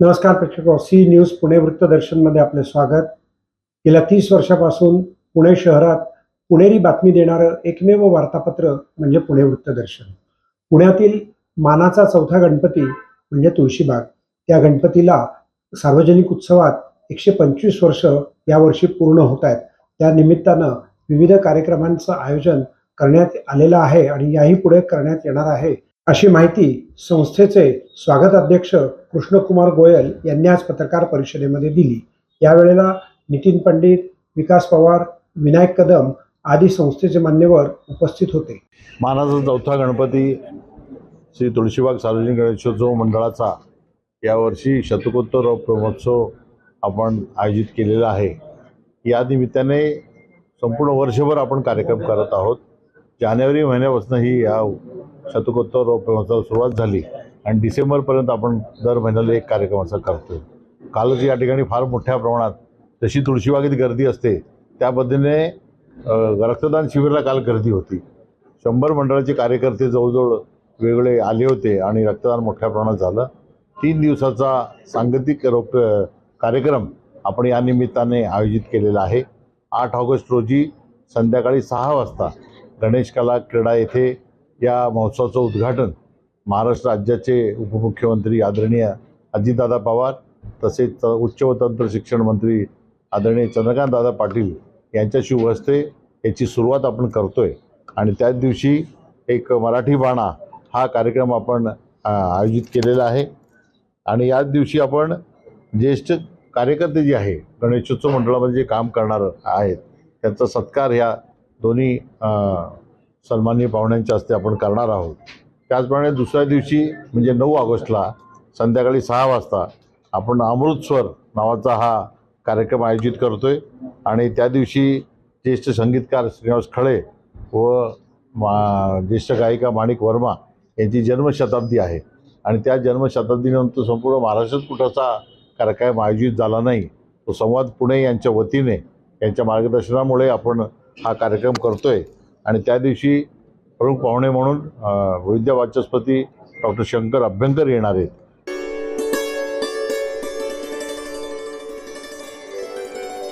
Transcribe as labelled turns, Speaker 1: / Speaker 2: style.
Speaker 1: नमस्कार प्रेक्षक C news Pune वृत्तदर्शनमध्ये आपले स्वागत. गेल्या तीस वर्षापासून पुणे शहरात पुणेरी बातमी देणारं एकमेव वार्तापत्र म्हणजे पुणे वृत्तदर्शन पुण्यातील मानाचा चौथा गणपती म्हणजे तुळशीबाग. त्या गणपतीला सार्वजनिक उत्सवात एकशे पंचवीस वर्ष यावर्षी पूर्ण होत आहेत. त्या निमित्तानं विविध कार्यक्रमांचं आयोजन करण्यात आलेलं आहे आणि याही पुढे करण्यात येणार आहे. अशी माहिती संस्थेचे स्वागत अध्यक्ष कृष्णकुमार गोयल यांनी आज पत्रकार परिषदेमध्ये दिली. यावेळेला नितीन पंडित विकास पवार विनायक कदम आदी संस्थेचे मान्यवर उपस्थित होते.
Speaker 2: मानाचा चौथा गणपती श्री तुळशीबाग सार्वजनिक गणेशोत्सव मंडळाचा यावर्षी शतकोत्तर महोत्सव आपण आयोजित केलेला आहे. या निमित्ताने संपूर्ण वर्षभर आपण कार्यक्रम करत आहोत. जानेवारी महिन्यापासून ही या शतकोत्तर रोपणाचा सुरुवात झाली आणि डिसेंबरपर्यंत आपण दर महिन्याला एक कार्यक्रम असा करतो कालच या ठिकाणी फार मोठ्या प्रमाणात जशी तुळशीबागेत गर्दी असते त्या पद्धतीने रक्तदान शिबिराला काल गर्दी होती. शंभर मंडळाचे कार्यकर्ते जवळजवळ वेगळे आले होते आणि रक्तदान मोठ्या प्रमाणात झालं. तीन दिवसाचा सांगतिक रोप कार्यक्रम आपण या निमित्ताने आयोजित केलेला आहे. आठ ऑगस्ट रोजी संध्याकाळी सहा वाजता गणेश कला क्रीडा येथे या महोत्सवाचं उद्घाटन महाराष्ट्र राज्याचे उपमुख्यमंत्री आदरणीय अजितदादा पवार तसेच उच्च व तंत्र शिक्षण मंत्री आदरणीय चंद्रकांतदादा पाटील यांच्या शुभ याची सुरुवात आपण करतोय. आणि त्याच दिवशी एक मराठी बाणा हा कार्यक्रम आपण आयोजित केलेला आहे. आणि याच दिवशी आपण ज्येष्ठ कार्यकर्ते जे आहे गणेशोत्सव मंडळामध्ये जे काम करणार आहेत त्यांचा सत्कार ह्या दोन्ही सन्माननीय पाहुण्यांच्या हस्ते आपण करणार आहोत. त्याचप्रमाणे दुसऱ्या दिवशी म्हणजे नऊ ऑगस्टला संध्याकाळी सहा वाजता आपण अमृतस्वर नावाचा हा कार्यक्रम आयोजित करतो आहे आणि त्या दिवशी ज्येष्ठ संगीतकार श्रीनिवास खळे व मा ज्येष्ठ गायिका माणिक वर्मा यांची जन्मशताब्दी आहे. आणि त्या जन्मशताब्दीनंतर संपूर्ण महाराष्ट्रात कुठाचा कार्यक्रम आयोजित झाला नाही. तो संवाद पुणे यांच्या वतीने यांच्या मार्गदर्शनामुळे आपण हा कार्यक्रम करतो आहे आणि त्या दिवशी प्रमुख पाहुणे म्हणून वैद्य वाचस्पती डॉक्टर शंकर अभ्यंकर येणार आहेत.